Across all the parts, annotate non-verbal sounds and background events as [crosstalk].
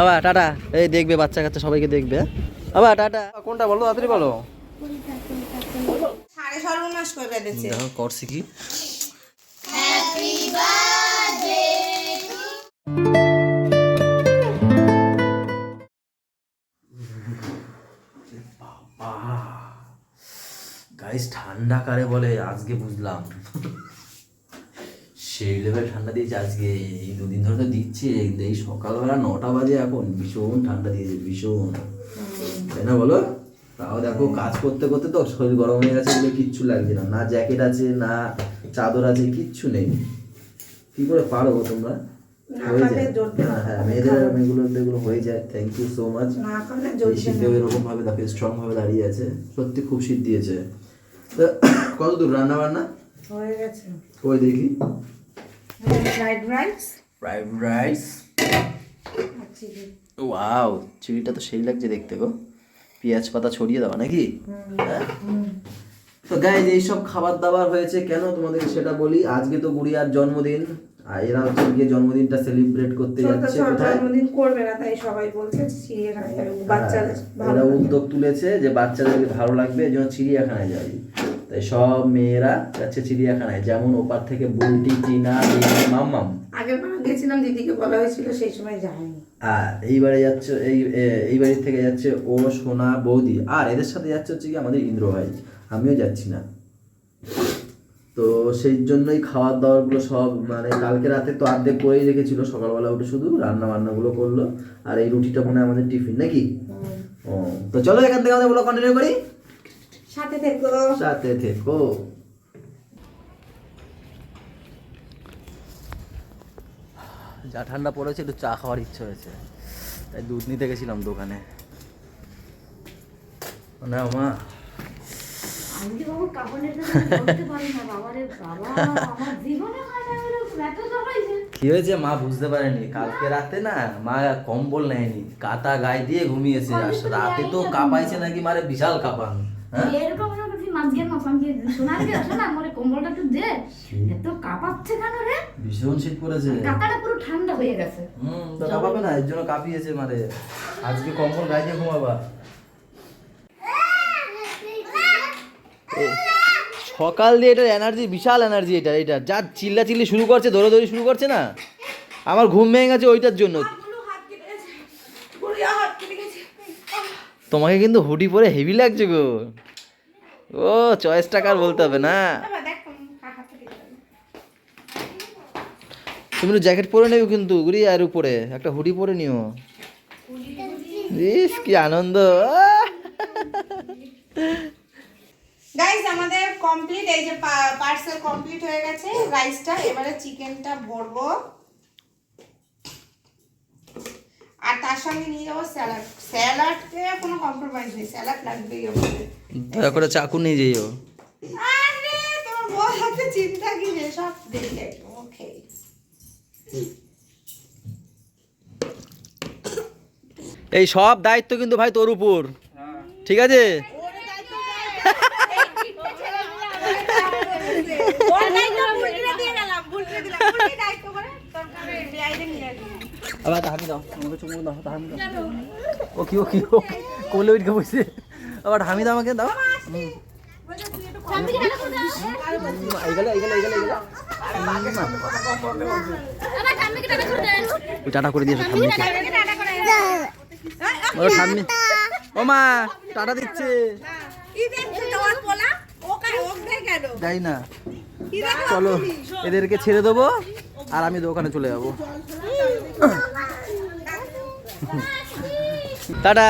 আবার টাটা। এই দেখবে বাচ্চা কাচ্চা সবাইকে দেখবে? আবার টাটা। কোনটা বলো তাড়াতাড়ি বলো? সাড়ে সর্বনাশ করে বেঁধেছে। করছি কি? গাইস ঠান্ডা কারে বলে আজকে বুঝলাম। সেই লেভেল ঠান্ডা দিয়েছে আজকে এই দুদিন ধরে তো দিচ্ছে এই সকালবেলা নটা বাজে এখন ভীষণ ঠান্ডা দিয়েছে ভীষণ। তাই না বলো? তাও দেখো কাজ করতে করতে তো শরীর গরম হয়ে গেছে বলে কিচ্ছু লাগছে না না জ্যাকেট আছে না চাদর আছে কিচ্ছু নেই। কি করে পারো তোমরা? হয়ে হ্যাঁ মেয়েদের মেয়েগুলো এগুলো হয়ে যায়। থ্যাংক ইউ সো মাচ শীতেও এরকম ভাবে দেখো স্ট্রং ভাবে দাঁড়িয়ে আছে। সত্যি খুব শীত দিয়েছে। তো কত দূর রান্না বান্না হয়ে গেছে। ওই দেখি। Fried rice fried rice wow চিড়িটা তো সেই লাগছে দেখতে গো। পেঁয়াজ পাতা ছড়িয়ে দেওয়া নাকি? হ্যাঁ? তো গাইজ এইসব খাবার দাবার হয়েছে কেন তোমাদেরকে সেটা বলি? আজকে তো গুড়িয়ার জন্মদিন। আর এরা হচ্ছে গিয়ে জন্মদিনটা সেলিব্রেট করতে যাচ্ছে জন্মদিন করবে না তাই সবাই বলছে চিড়িয়াখানায় যাবে। বাচ্চাদের হ্যাঁ, এরা উদ্যোগ তুলেছে যে বাচ্চাদেরকে ভালো লাগবে এই জন্য চিড়িয়াখানায় যাই তাই সব মেয়েরা যাচ্ছে চিড়িয়াখানায়। যেমন ওপার থেকে বুলটি টিনা রিমি, মাম্মাম। আগের বার গেছিলাম দিদিকে বলা হয়েছিল সেই সময় যায়নি। আর এইবারে যাচ্ছে এই এই বাড়ির থেকে যাচ্ছে ও সোনা বৌদি। আর এদের সাথে যাচ্ছে হচ্ছে কি আমাদের ইন্দ্র ভাই। আমিও যাচ্ছি না। তো সেই জন্যই খাওয়ার দাওয়ারগুলো সব মানে কালকে রাতে তো অর্ধেক করেই রেখেছিল। সকালবেলা উঠে শুধু রান্না বান্নাগুলো করল। আর এই রুটিটা মনে আমাদের টিফিন নাকি? ও তো চলো এখান থেকে আমাদের বলো কন্টিনিউ করি। সাথে থেকো। সাথে থেকো। যা ঠান্ডা পড়েছে একটু চা খাওয়ার ইচ্ছে হয়েছে। তাই দুধ নিতে গেছিলাম দোকানে। না মা। কি হয়েছে মা বুঝতে পারেনি কালকে রাতে না মা কম্বল নেয়নি কাতা গায়ে দিয়ে ঘুমিয়েছে। রাতে তো কাঁপাইছে নাকি মারে? বিশাল কাঁপান। এরকম না তুই মাঝকে না সঙ্গে সোনার গে আছে না? আমার কম্বলটা একটু দে। এত কাঁপাচ্ছে কেন রে? ভীষণ শীত পড়েছে। কাকাটা পুরো ঠান্ডা হয়ে গেছে। হুম তো কাঁপাবে না এর জন্য কাঁপিয়েছে মারে। আজকে কম্বল গায়ে দিয়ে ঘুমাবা। সকাল দিয়ে এটার এনার্জি বিশাল এনার্জি এটা এটা। যা চিল্লা চিল্লি শুরু করছে দৌড়াদৌড়ি শুরু করছে না? আমার ঘুম ভেঙে গেছে ওইটার জন্য হাত কেটে গেছে গুড়িয়া হাত কেটে গেছে তোমাকে কিন্তু হুডি পরে হেভি লাগছে গো। ও চয়েস টাকার বলতে হবে না? তুমি একটু জ্যাকেট পরে নেবে কিন্তু গুড়ি আর উপরে। একটা হুডি পরে নিও। ইস কি আনন্দ। গাইস আমাদের কমপ্লিট এই যে পার্সেল কমপ্লিট হয়ে গেছে রাইসটা এবারে চিকেনটা ভরবো। আর তার সঙ্গে নিয়ে যাব স্যালাড। স্যালাডে কোনো কম্প্রোমাইজ নেই স্যালাড লাগবেই আমাদের। দয়া করে চাকু নিয়ে যেও। আরে তোমার বউ হাতে চিন্তা কি রে? সব দেখে ওকে এই সব দায়িত্ব কিন্তু ভাই তোর উপর। ঠিক আছে? আবার হামি দাও আমাকে চুমু দাও হামি দাও ও কি ও কি ও কোলে উঠে বসে আবার হামি দাও আমাকে দাও টাটা করে দিয়েছ ঠাম্মি ও মা টাটা দিচ্ছে যাই না চলো এদেরকে ছেড়ে দেবো? আর আমি দোকানে চলে যাব। টাটা।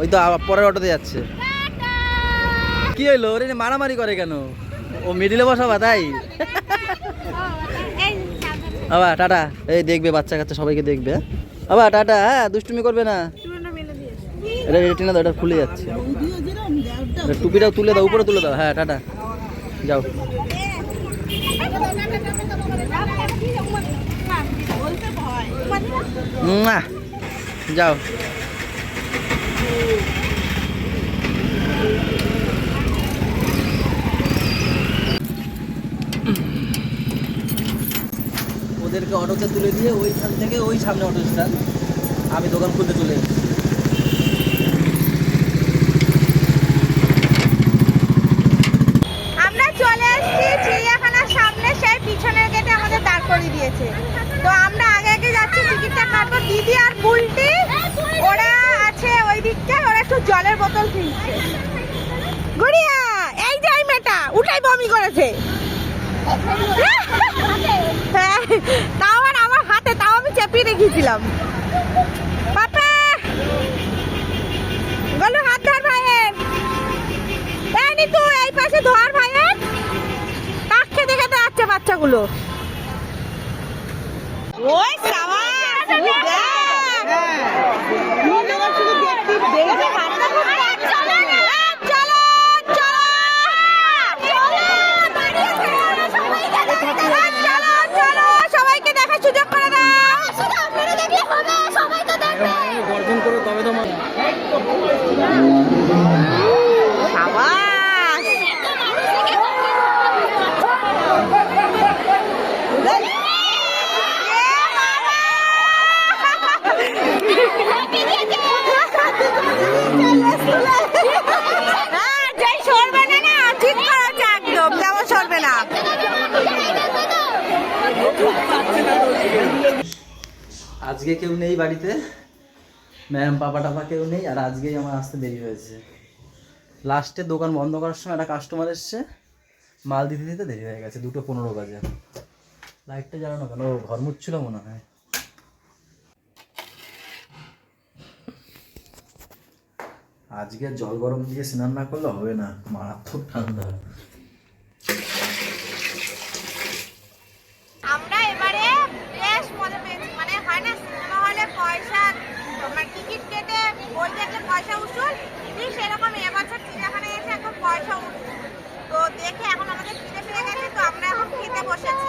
ওই তো পরের অটোতে যাচ্ছে। কি হইল? ওরে মারামারি করে কেন? ও মিডিলে বসাবা, তাই? আবার টাটা। এই দেখবে, বাচ্চা কাচ্চা সবাইকে দেখবে হ্যাঁ? আবার টাটা হ্যাঁ দুষ্টুমি করবে না। এটা রেটিনা দাও খুলে যাচ্ছে। টুপিটাও তুলে দাও, উপরে তুলে দাও হ্যাঁ টাটা। যাও। যাও ওদেরকে অটোতে তুলে দিয়ে ওইখান থেকে ওই সামনে অটো স্ট্যান্ড। আমি দোকান খুলতে চলে এসেছি। আমরা চলে এসেছি চিড়িয়াখানার সামনে সেই পিছনের গেটে আমাদের দাঁড় করিয়ে দিয়েছে তো আমরা আগে আগে যাচ্ছি টিকিটটা কাটবো দিদি আর বুলটি ওরা আছে ওই দিকটায় ওরা একটু জলের বোতল কিনছে। গুড়িয়া এই যে এই মেয়েটা উঠাই বমি করেছে। হ্যাঁ, তাও আবার আমার হাতে তাও আমি চেপিয়ে রেখেছিলাম। এই পাশে বাচ্চাগুলো। ওই সাবাস দেখ। দেখে হাতটা খুব কাঁপছে। এই, চলো, চলো। এই, চলো, চলো, সবাইকে দেখার সুযোগ করে দাও গর্জন করো তবে তো সাবাস হ্যাঁ, যেই সরবে না না, ঠিক করেছে একদম, যেমন সরবে না। আজকে কেউ নেই বাড়িতে। ম্যাম পাপা, টাপা কেউ নেই, আর আজকেই আমার আসতে দেরি হয়েছে। লাস্টে দোকান বন্ধ করার সময় একটা কাস্টমার এসছে। মাল দিতে দিতে দেরি হয়ে গেছে, দুটো পনেরো বাজে। লাইটটা জ্বালানো কেন? ঘর মুচ্ছিল মনে হয়। আজকে জল গরম দিয়ে স্নান না করলে হবে না, মারাত্মক ঠান্ডা আমরা এবারে বেশ মজা পেয়েছি মানে হয় না সিনেমা হলে পয়সা মানে টিকিট কেটে বই দেখলে পয়সা উসুল ঠিক সেরকম এবছর চিড়িয়াখানে এসে এখন পয়সা উসুল তো দেখে এখন আমাদের খিদে পেয়ে গেছে তো আমরা এখন খেতে বসেছি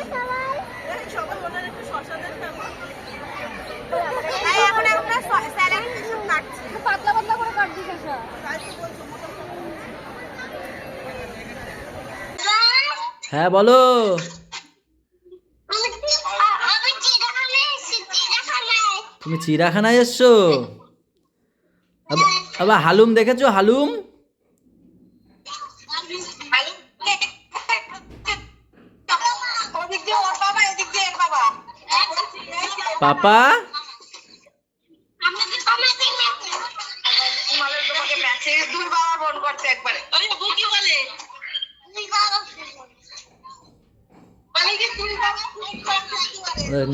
তাই এখন আমরা স্যালাড কিছু কাটছি পাতলা পাতলা করে কাট দিস হ্যাঁ বলো। তুমি চিড়াখানায় এসছো? আব- আবার হালুম দেখেছ হালুম? পাপা?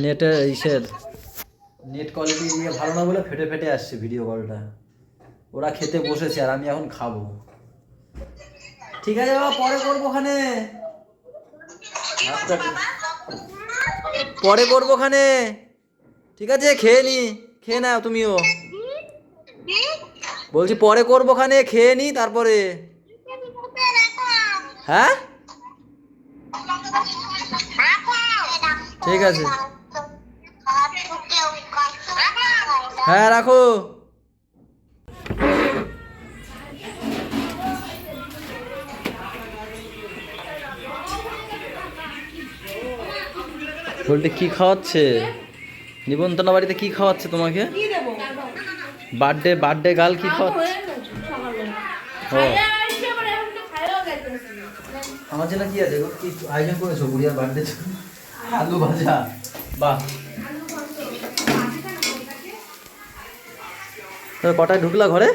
নেটের ইসের। নেট কোয়ালিটি দিয়ে ভালো না বলে ফেটে ফেটে আসছে ভিডিও কলটা ওরা খেতে বসেছে আর আমি এখন খাব। ঠিক আছে বাবা পরে করব ওখানে। আচ্ছা, পরে করব ওখানে। ঠিক আছে খেয়ে নি খেয়ে নাও তুমিও। বলছি পরে করব ওখানে খেয়ে নি তারপরে। হ্যাঁ? ঠিক আছে। হ্যাঁ রাখো। বলতে কি খাওয়াচ্ছে? নিবন্ধনা বাড়িতে কি খাওয়াচ্ছে তোমাকে? বার্থডে বার্থডে গার্ল কি খাওয়াচ্ছে? ও। আমার জন্য কি আছে গো? কি আয়োজন করেছ গুড়িয়ার বার্থডে আলু ভাজা। বাহ। কটায় ঢুকলা ঘরে?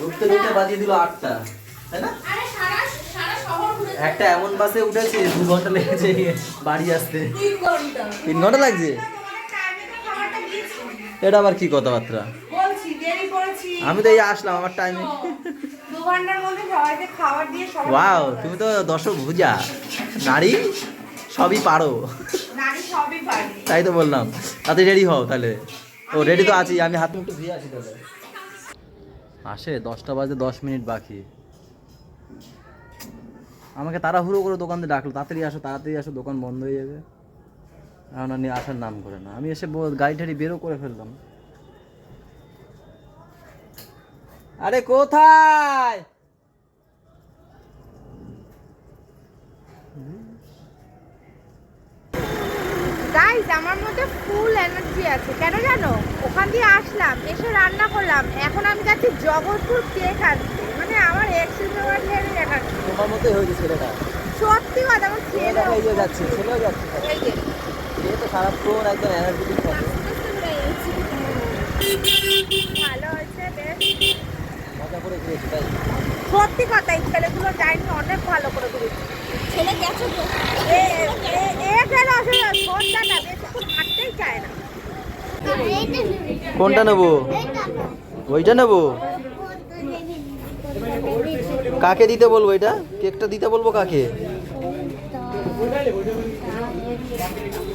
ঢুকতে ঢুকতে বাজিয়ে দিল আটটা তাই না? একটা এমন বাসে উঠেছে দু ঘণ্টা লেগেছে বাড়ি আসতে। তিন ঘণ্টা। লাগছে? এটা আবার কি কথাবার্তা? বলছি দেরি করেছি। আমি তো এই আসলাম আমার টাইমে ওয়াও তুমি তো দর্শক ভুজা। নারী সবই পারো। তাই তো বললাম। তাতে রেডি হও তাহলে। ও রেডি তো আছি আমি হাত মুখ ধুয়ে আসি তাহলে। আসে দশটা বাজে দশ মিনিট বাকি। আমাকে তাড়াহুড়ো করে দোকান দিয়ে ডাকলো তাড়াতাড়ি আসো তাড়াতাড়ি আসো দোকান বন্ধ হয়ে যাবে। এখন আর নিয়ে আসার নাম করে না। আমি এসে গাড়ি ঠাড়ি বেরো করে ফেললাম। আরে কোথায়? গাইজ আমার মধ্যে ফুল এনার্জি আছে। কেন জানো? ওখান দিয়ে আসলাম এসে রান্না করলাম। এখন আমি যাচ্ছি জগৎপুর কেক আনতে। মানে আমার এক্সিডেন্ট দেখাচ্ছি তোমার মতোই হয়েছে ছেলেটা। সত্যি কথা আমার ছেলে এই যে যাচ্ছে ছেলেও যাচ্ছে। এই যে। এ তো সারাক্ষণ একদম এনার্জেটিক থাকে। ভালো হয়েছে বেশ। মজা করে তাই। সত্যি কথা এই ছেলেগুলো ডাইনিং অনেক ভালো করে দিয়েছে ছেলে গেছে কোনটা নেব? ওইটা নেব? কাকে দিতে বলব এটা? কেকটা দিতে বলব কাকে?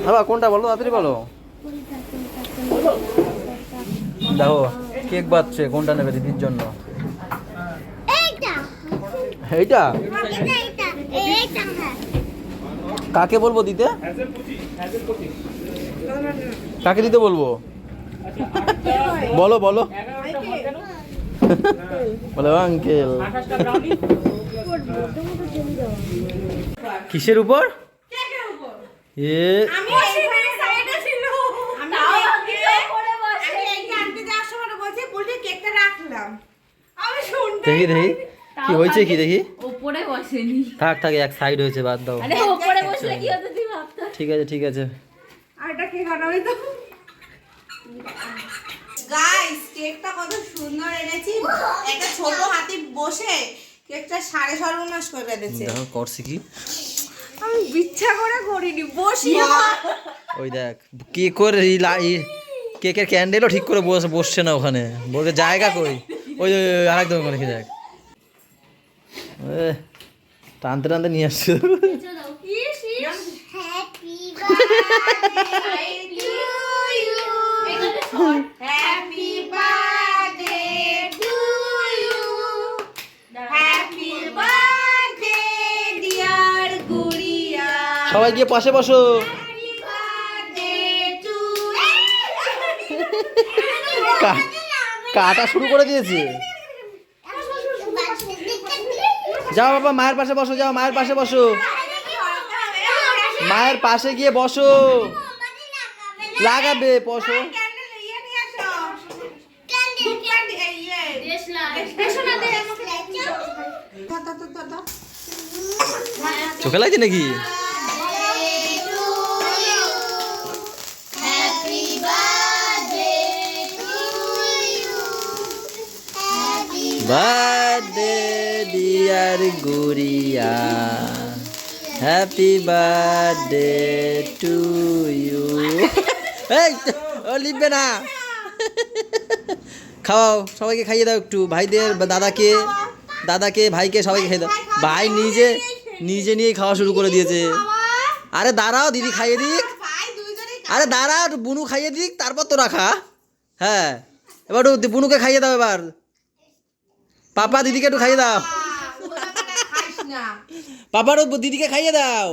বাবা কোনটা বলো? তাড়াতাড়ি বলো। দেখো কেক বাচ্ছে কোনটা নেবে দিদির জন্য? এইটা। কাকে বলব দিতে? কাকে দিতে বলব? বলো বলো। বলো, আঙ্কেল। কিসের উপর? দেখি দেখি। কি হয়েছে কি, দেখি? ওপরে বসেনি। থাক থাক এক সাইড হয়েছে বাদ দাও। আরে ওপরে বসলে কি হতো তুই ভাবতো? ঠিক আছে ঠিক আছে। আর এটা কে বানাবে তো? গাইস কেকটা কত সুন্দর এনেছি। একটা ছোট হাতি বসে কেকটা সাড়ে সর্বনাশ করে দিয়েছে দেখো করছি কি? আমি বিচ্ছা করে করিনি বসি। ওই দেখ কি করে কেকের ক্যান্ডেলও ঠিক করে বসে বসছে না ওখানে। বলবে জায়গা কই? ওই আরেকদম ওখানে কি দেখ। টানতে টানতে নিয়ে আসছে। সবাই গিয়ে পাশে বসো। কাটা শুরু করে দিয়েছে। যাও বাবা, মায়ের পাশে বসো, যাও, মায়ের পাশে বসো। মায়ের পাশে গিয়ে বসো। লাগাবে, বসো। চোখে লাগছে নাকি? Birthday. Dear Guriya happy birthday to you এই ও লিখবে না। [laughs] খাওয়াও সবাইকে খাইয়ে দাও একটু। ভাইদের দাদাকে দাদাকে ভাইকে সবাইকে খাইয়ে দাও। ভাই নিজে নিজে নিয়েই খাওয়া শুরু করে দিয়েছে। আরে দাঁড়াও দিদি খাইয়ে দিক। আরে দাঁড়া একটু বুনু খাইয়ে দিক তারপর তো রাখা হ্যাঁ এবার একটু বুনুকে খাইয়ে দাও এবার। পাপা দিদিকে একটু খাইয়ে দাও। পাপারও দিদিকে খাইয়ে দাও।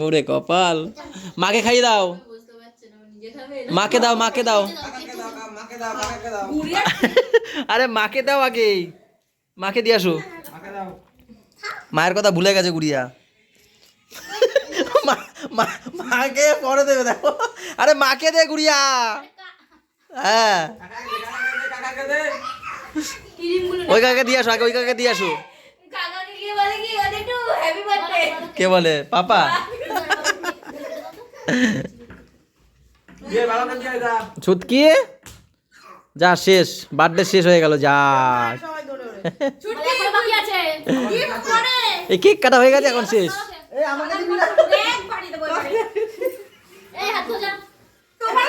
ওরে কপাল। মাকে খাইয়ে দাও। মাকে দাও মাকে দাও। আরে মাকে দাও আগে মাকে দিয়ে আসো। মায়ের কথা ভুলে গেছে গুড়িয়া। মা- মা- মাকে পরে দেবে দেখো। আরে মাকে দে গুড়িয়া। হ্যাঁ। ওই কাকে দিয়ে আসো আগে ওই কাকে দিয়ে আসো। কি ওদের একটু হ্যাপি বার্থডে কে বলে? পাপা। ছুটকি? যা শেষ। বার্থডে শেষ হয়ে গেল যা। ছুটি বাকি আছে। গিফট করে এই কেক কাটা হয়ে গেছে এখন শেষ। এই হাত তোমার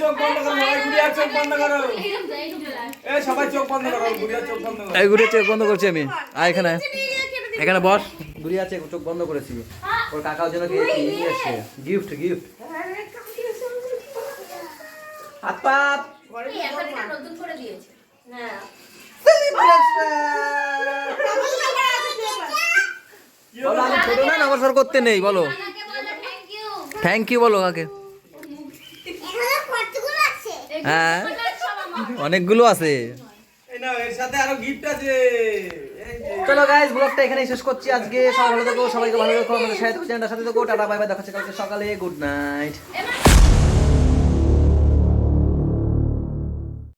চোখ বন্ধ করো এই গুড়িয়া চোখ বন্ধ করো। এইরকম যাই এইরকম এ সবাই চোখ বন্ধ করো গুড়িয়া চোখ বন্ধ করো। এই ঘুরে চোখ বন্ধ করছি আমি। আর এখানে। এখানে বস। আছে চোখ বন্ধ করেছি। ওর কাকার জন্য গিফট গিফট। হাত নতুন করে দিয়েছে। হ্যাঁ। ছোট না নমস্কার করতে নেই বলো। থ্যাংক ইউ বলো কাকে। হ্যাঁ। অনেকগুলো আছে। এই নাও এর সাথে আরও গিফট আছে। চলো গাইজ ব্লগটা এখানে শেষ করছি আজকে। সবাই ভালো থাকো সবাইকে ভালো রাখো আমাদের সাথে চ্যানেলটার সাথে থাকো টাটা বাই বাই দেখাচ্ছে কালকে সকালে গুড নাইট